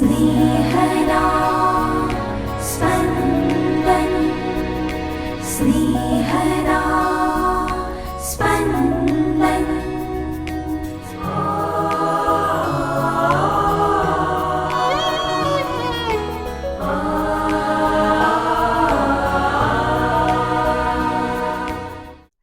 स्नेहदा स्पन्दन् स्नेहदा स्पन्दन्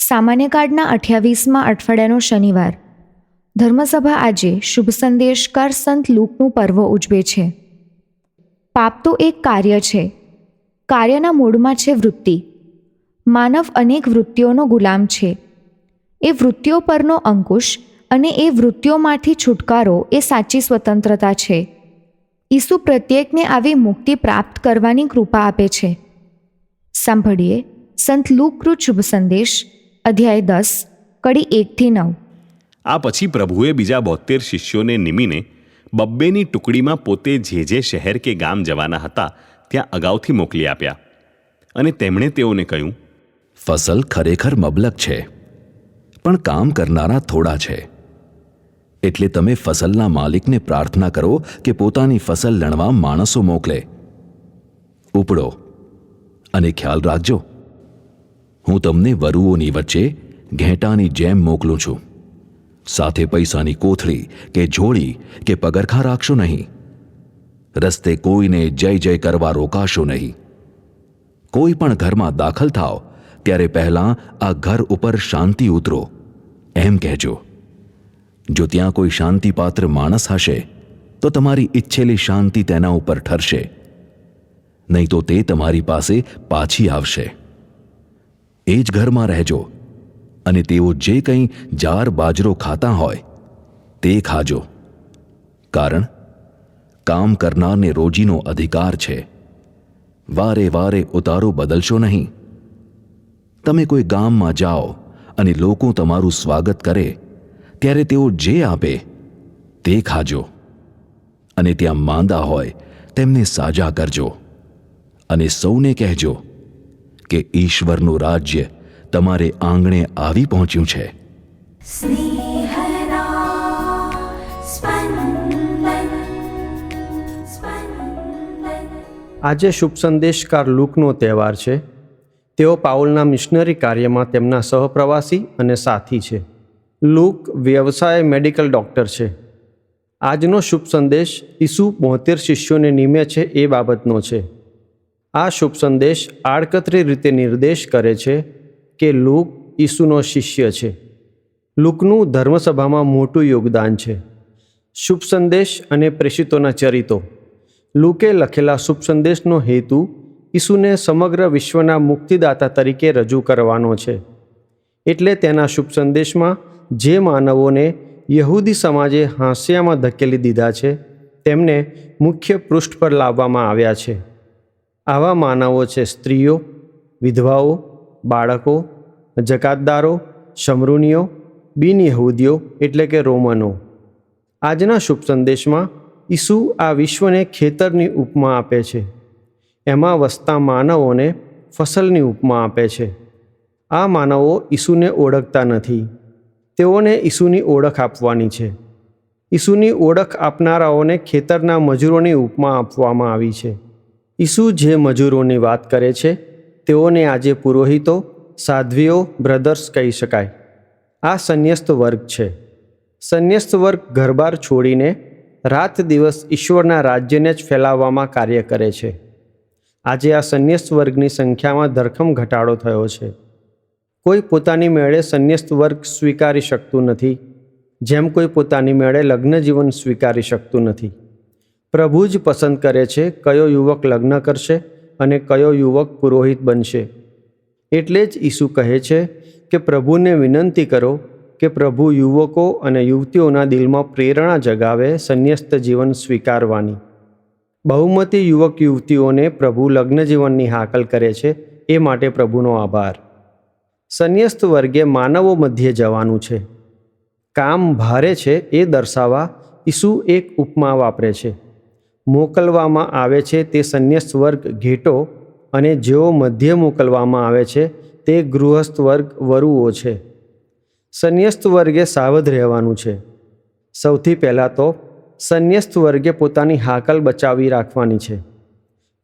સામાન્ય કાર્ડના અઠ્યાવીસમાં અઠવાડિયાનો શનિવાર ધર્મસભા આજે શુભ સંદેશકાર સંત લૂકનું પર્વ ઉજવે છે. પાપ તો એક કાર્ય છે. કાર્યના મૂળમાં છે વૃત્તિ. માનવ અનેક વૃત્તિઓનો ગુલામ છે. એ વૃત્તિઓ પરનો અંકુશ અને એ વૃત્તિઓમાંથી છુટકારો એ સાચી સ્વતંત્રતા છે. ઈસુ પ્રત્યેકને આવી મુક્તિ પ્રાપ્ત કરવાની કૃપા આપે છે. સાંભળીએ સંત લૂકૃત શુભ સંદેશ, અધ્યાય દસ, કડી એકથી નવ. આ પછી પ્રભુએ બીજા બોતેર શિષ્યોને નિમીને બબ્બેની ટુકડીમાં પોતે જે જે શહેર કે ગામ જવાના હતા ત્યાં અગાઉથી મોકલી આપ્યા. અને તેમણે તેઓને કહ્યું, ફસલ ખરેખર મબલક છે, પણ કામ કરનારા થોડા છે. એટલે તમે ફસલના માલિકને પ્રાર્થના કરો કે પોતાની ફસલ લણવા માણસો મોકલે. ઉપડો અને ખ્યાલ રાખજો. હું તમને વરુઓની વચ્ચે ઘેટાની જેમ મોકલું છું. સાથે પૈસાની કોથળી કે જોડી કે પગરખા રાખશો નહીં. રસ્તે કોઈને જય જય કરવા રોકાશો નહીં. કોઈ પણ ઘરમાં દાખલ થાઓ, ત્યારે પહેલાં આ ઘર ઉપર શાંતિ ઉતરો. એમ કહેજો, જો ત્યાં કોઈ શાંતિપાત્ર માણસ હશે, તો તમારી ઈચ્છેલી શાંતિ તેના ઉપર ઠરશે. નહીં તો તે તમારી પાસે પાછી આવશે. એ જ ઘરમાં રહેજો. અને તેઓ જે કંઈ જાર બાજરો ખાતા હોય, તે ખાજો. કારણ, કામ કરનારને રોજીનો અધિકાર છે. વારે વારે ઉતારો બદલશો નહીં. તમે કોઈ ગામમાં જાઓ અને લોકો તમારું સ્વાગત કરે, ત્યારે તેઓ જે આપે, તે ખાજો. અને ત્યાં માંદા હોય, તેમને સાજા કરજો. અને સૌને કહેજો કે ઈશ્વરનું રાજ્ય તમારે આંગણે આવી પહોંચ્યું છે. આજે શુભ સંદેશકાર લુકનો તહેવાર છે. તેઓ પાઉલના મિશનરી કાર્યમાં તેમના સહપ્રવાસી અને સાથી છે. લુક વ્યવસાય મેડિકલ ડૉક્ટર છે. આજનો શુભ સંદેશ ઈસુ બોતેર શિષ્યોને નિમે છે એ બાબતનો છે. આ શુભ સંદેશ આડકતરી રીતે નિર્દેશ કરે છે કે લૂક ઈસુનો શિષ્ય છે. લૂકનું ધર્મસભામાં મોટું યોગદાન છે. શુભ સંદેશ અને પ્રેષિતોના ચરિતો. લૂકે લખેલા શુભ સંદેશનો હેતુ ઈસુને સમગ્ર વિશ્વના મુક્તિદાતા તરીકે રજૂ કરવાનો છે. એટલે તેના શુભ સંદેશમાં જે માનવોને યહૂદી સમાજે હાંસિયામાં ધકેલી દીધા છે, તેમને મુખ્ય પૃષ્ઠ પર લાવવામાં આવ્યા છે. આવા માનવો છે સ્ત્રીઓ, વિધવાઓ બાળકો, જકાતદારો શમરૂનીઓ બિન યહૂદીઓ એટલે કે રોમનો. આજના શુભ સંદેશમાં ઈસુ આ વિશ્વને ખેતરની ઉપમા આપે છે. એમાં વસતા માનવોને ફસલની ઉપમા આપે છે. આ માનવો ઈસુને ઓળખતા નથી. તેઓને ઈસુની ઓળખ આપવાની છે. ઈસુની ઓળખ આપનારાઓને ખેતરના મજૂરોની ઉપમા આપવામાં આવી છે. ઈસુ જે મજૂરોની વાત કરે છે તેઓને આજે પુરોહિતો, સાધ્વીઓ બ્રધર્સ કહી શકાય. આ સંન્યસ્ત વર્ગ છે. સંન્યસ્ત વર્ગ ઘરબાર છોડીને રાત દિવસ ઈશ્વરના રાજ્યને જ ફેલાવવામાં કાર્ય કરે છે. આજે આ સંન્યસ્ત વર્ગની સંખ્યામાં ધરખમ ઘટાડો થયો છે. કોઈ પોતાની મેળે સંન્યસ્ત વર્ગ સ્વીકારી શકતું નથી. જેમ કોઈ પોતાની મેળે લગ્ન જીવન સ્વીકારી શકતું નથી. પ્રભુ જ પસંદ કરે છે કયો યુવક લગ્ન કરશે? અને કયો યુવક પુરોહિત બનશે? એટલે જ ઈસુ કહે છે કે પ્રભુને વિનંતી કરો કે પ્રભુ યુવકો અને યુવતીઓના દિલમાં પ્રેરણા જગાવે, સંન્યસ્ત જીવન સ્વીકારવાની. બહુમતી યુવક યુવતીઓને પ્રભુ લગ્ન જીવનની હાકલ કરે છે, એ માટે પ્રભુનો આભાર. સંન્યસ્ત વર્ગે માનવો મધ્યે જવાનું છે. કામ ભારે છે એ દર્શાવવા ઈસુ એક ઉપમા વાપરે છે. મોકલવામાં આવે છે તે સંન્યસ્ત વર્ગ ઘેટો અને જેઓ મધ્ય મોકલવામાં આવે છે તે ગૃહસ્થ વર્ગ વરુઓ છે. સંન્યસ્ત વર્ગે સાવધ રહેવાનું છે. સૌથી પહેલાં તો સંન્યસ્ત વર્ગે પોતાની હાકલ બચાવી રાખવાની છે.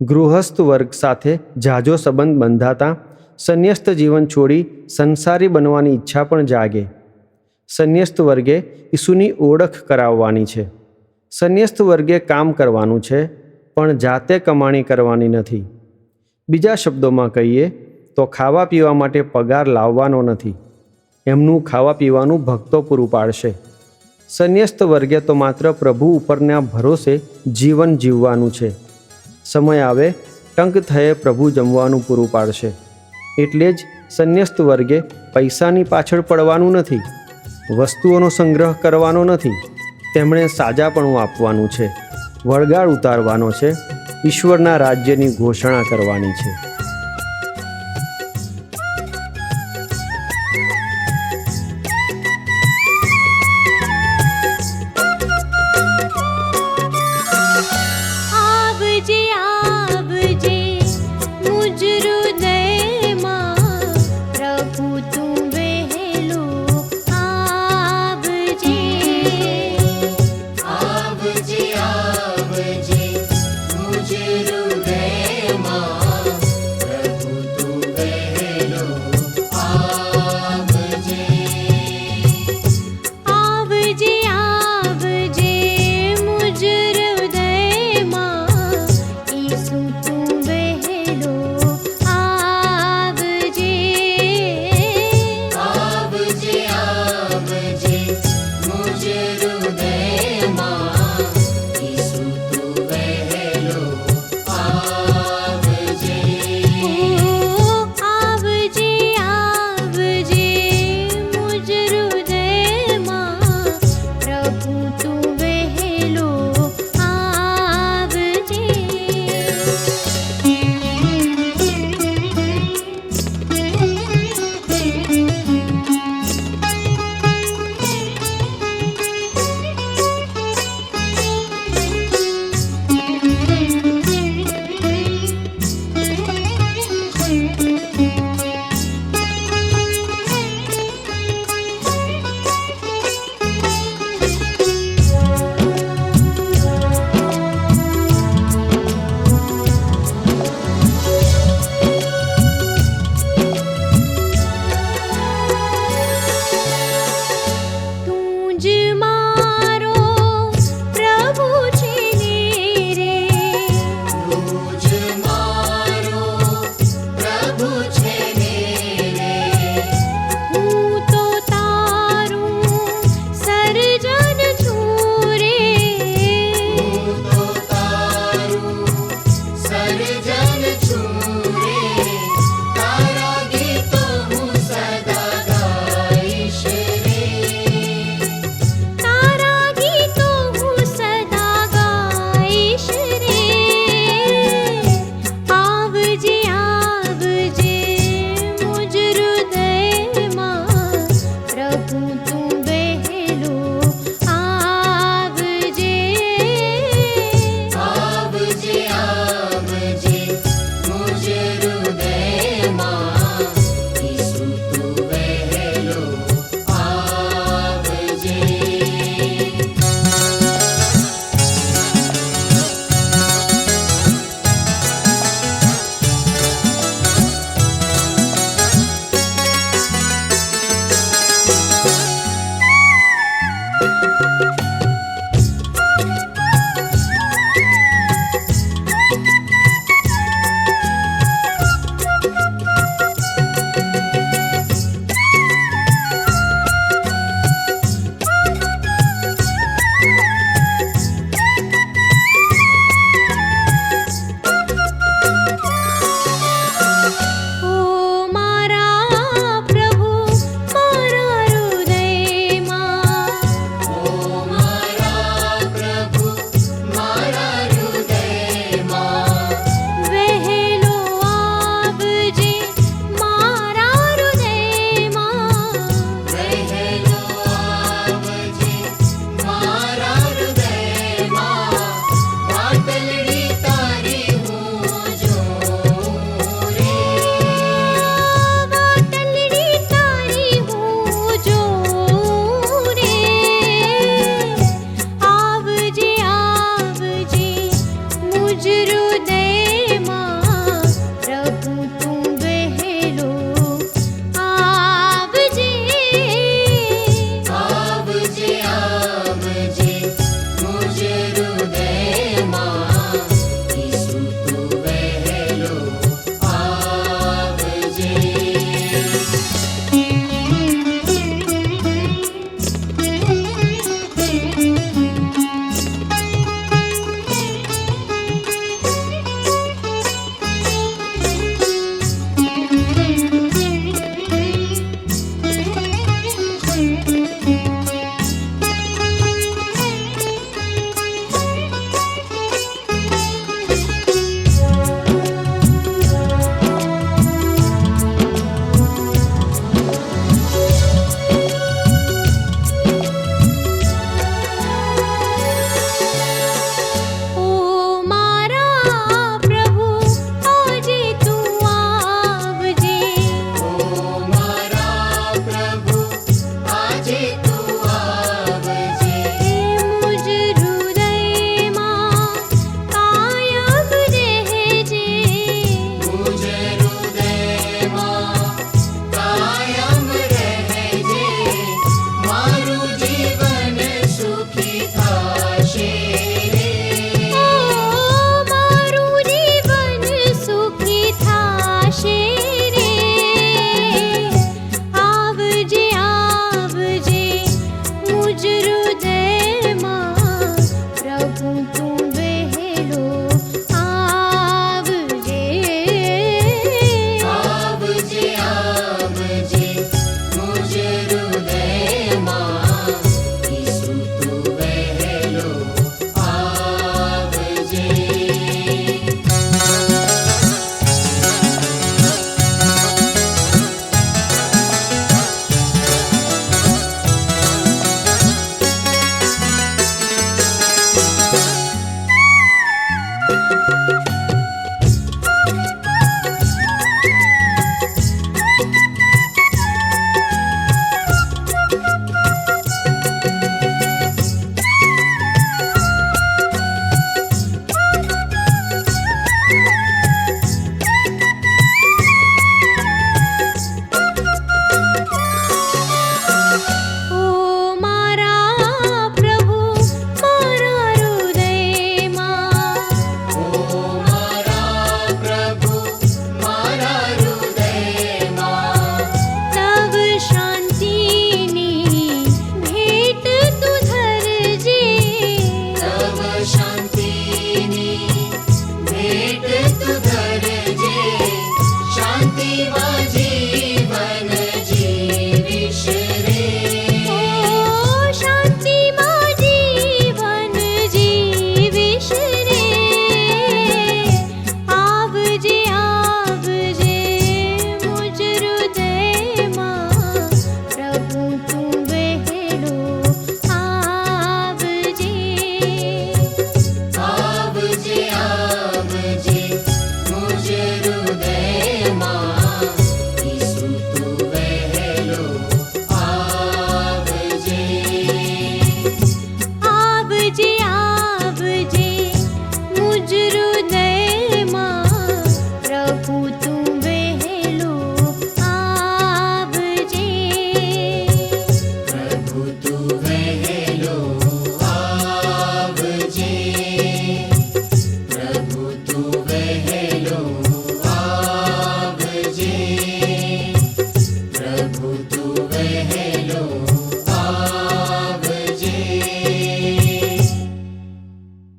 ગૃહસ્થ વર્ગ સાથે જાજો સંબંધ બંધાતા સંન્યસ્ત જીવન છોડી સંસારી બનવાની ઈચ્છા પણ જાગે. સંન્યસ્ત વર્ગે ઈસુની ઓળખ કરાવવાની છે. સંન્યસ્ત વર્ગે કામ કરવાનું છે, પણ જાતે કમાણી કરવાની નથી. બીજા શબ્દોમાં કહીએ તો ખાવા પીવા માટે પગાર લાવવાનો નથી. એમનું ખાવા પીવાનું ભક્તો પૂરું પાડશે. સંન્યસ્ત વર્ગે તો માત્ર પ્રભુ ઉપરના ભરોસે જીવન જીવવાનું છે. સમય આવે, ટંક થયે પ્રભુ જમવાનું પૂરું પાડશે. એટલે જ સંન્યસ્ત વર્ગે પૈસાની પાછળ પડવાનું નથી. વસ્તુઓનો સંગ્રહ કરવાનો નથી. તેમણે સાજાપણું આપવાનું છે. વળગાડ ઉતારવાનો છે. ઈશ્વરના રાજ્યની ઘોષણા કરવાની છે. Maria.